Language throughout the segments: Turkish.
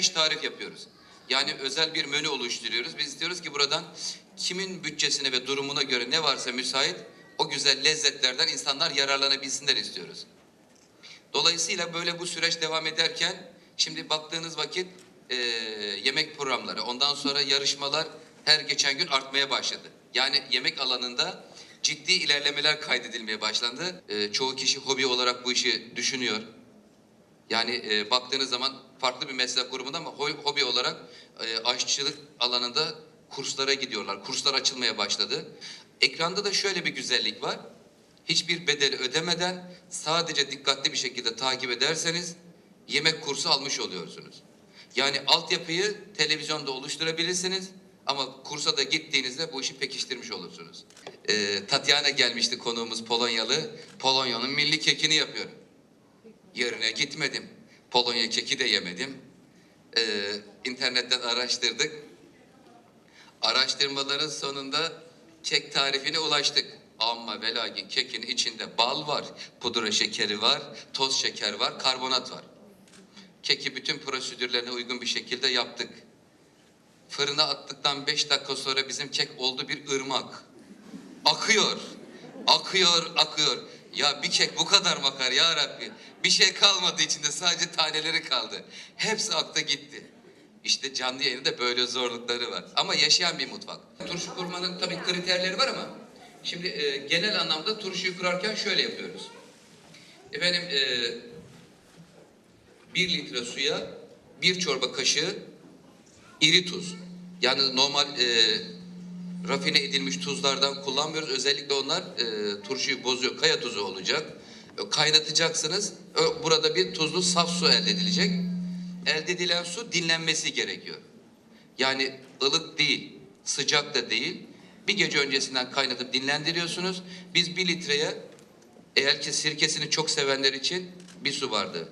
beş tarif yapıyoruz. Yani özel bir menü oluşturuyoruz. Biz istiyoruz ki buradan kimin bütçesine ve durumuna göre ne varsa müsait o güzel lezzetlerden insanlar yararlanabilsinler istiyoruz. Dolayısıyla böyle bu süreç devam ederken şimdi baktığınız vakit e, yemek programları, ondan sonra yarışmalar her geçen gün artmaya başladı. Yani yemek alanında ciddi ilerlemeler kaydedilmeye başlandı. E, çoğu kişi hobi olarak bu işi düşünüyor. Yani e, baktığınız zaman farklı bir meslek grubunda ama ho- hobi olarak e, aşçılık alanında kurslara gidiyorlar. Kurslar açılmaya başladı. Ekranda da şöyle bir güzellik var. Hiçbir bedeli ödemeden sadece dikkatli bir şekilde takip ederseniz yemek kursu almış oluyorsunuz. Yani altyapıyı televizyonda oluşturabilirsiniz ama kursa da gittiğinizde bu işi pekiştirmiş olursunuz. E, Tatyana gelmişti konuğumuz Polonyalı. Polonya'nın milli kekini yapıyorum. Yerine gitmedim. Polonya keki de yemedim. Ee, internetten araştırdık. Araştırmaların sonunda kek tarifine ulaştık. Ama ve kekin içinde bal var, pudra şekeri var, toz şeker var, karbonat var. Keki bütün prosedürlerine uygun bir şekilde yaptık. Fırına attıktan beş dakika sonra bizim kek oldu bir ırmak. Akıyor. Akıyor, akıyor. Ya bir kek bu kadar makar ya Rabbi. Bir şey kalmadı içinde sadece taneleri kaldı. Hepsi akta gitti. İşte canlı yayında böyle zorlukları var. Ama yaşayan bir mutfak. Turşu kurmanın tabii kriterleri var ama şimdi e, genel anlamda turşuyu kurarken şöyle yapıyoruz. Efendim e, bir litre suya bir çorba kaşığı iri tuz. Yani normal e, rafine edilmiş tuzlardan kullanmıyoruz. Özellikle onlar e, turşuyu bozuyor. Kaya tuzu olacak. E, kaynatacaksınız. Ö- Burada bir tuzlu saf su elde edilecek. Elde edilen su dinlenmesi gerekiyor. Yani ılık değil, sıcak da değil. Bir gece öncesinden kaynatıp dinlendiriyorsunuz. Biz bir litreye eğer ki sirkesini çok sevenler için bir su bardağı.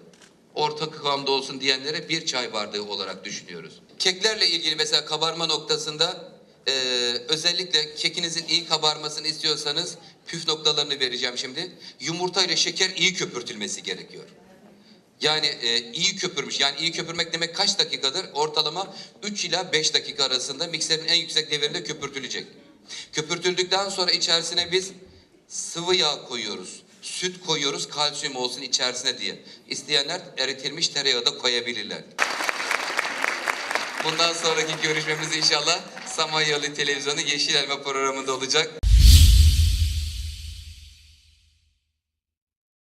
Orta kıvamda olsun diyenlere bir çay bardağı olarak düşünüyoruz. Keklerle ilgili mesela kabarma noktasında eee, özellikle kekinizin iyi kabarmasını istiyorsanız püf noktalarını vereceğim şimdi. Yumurta ile şeker iyi köpürtülmesi gerekiyor. Yani e, iyi köpürmüş. Yani iyi köpürmek demek kaç dakikadır? Ortalama 3 ila 5 dakika arasında mikserin en yüksek devirinde köpürtülecek. Köpürtüldükten sonra içerisine biz sıvı yağ koyuyoruz. Süt koyuyoruz kalsiyum olsun içerisine diye. İsteyenler eritilmiş tereyağı da koyabilirler. Bundan sonraki görüşmemiz inşallah Samanyolu Televizyonu Yeşil Elma programında olacak.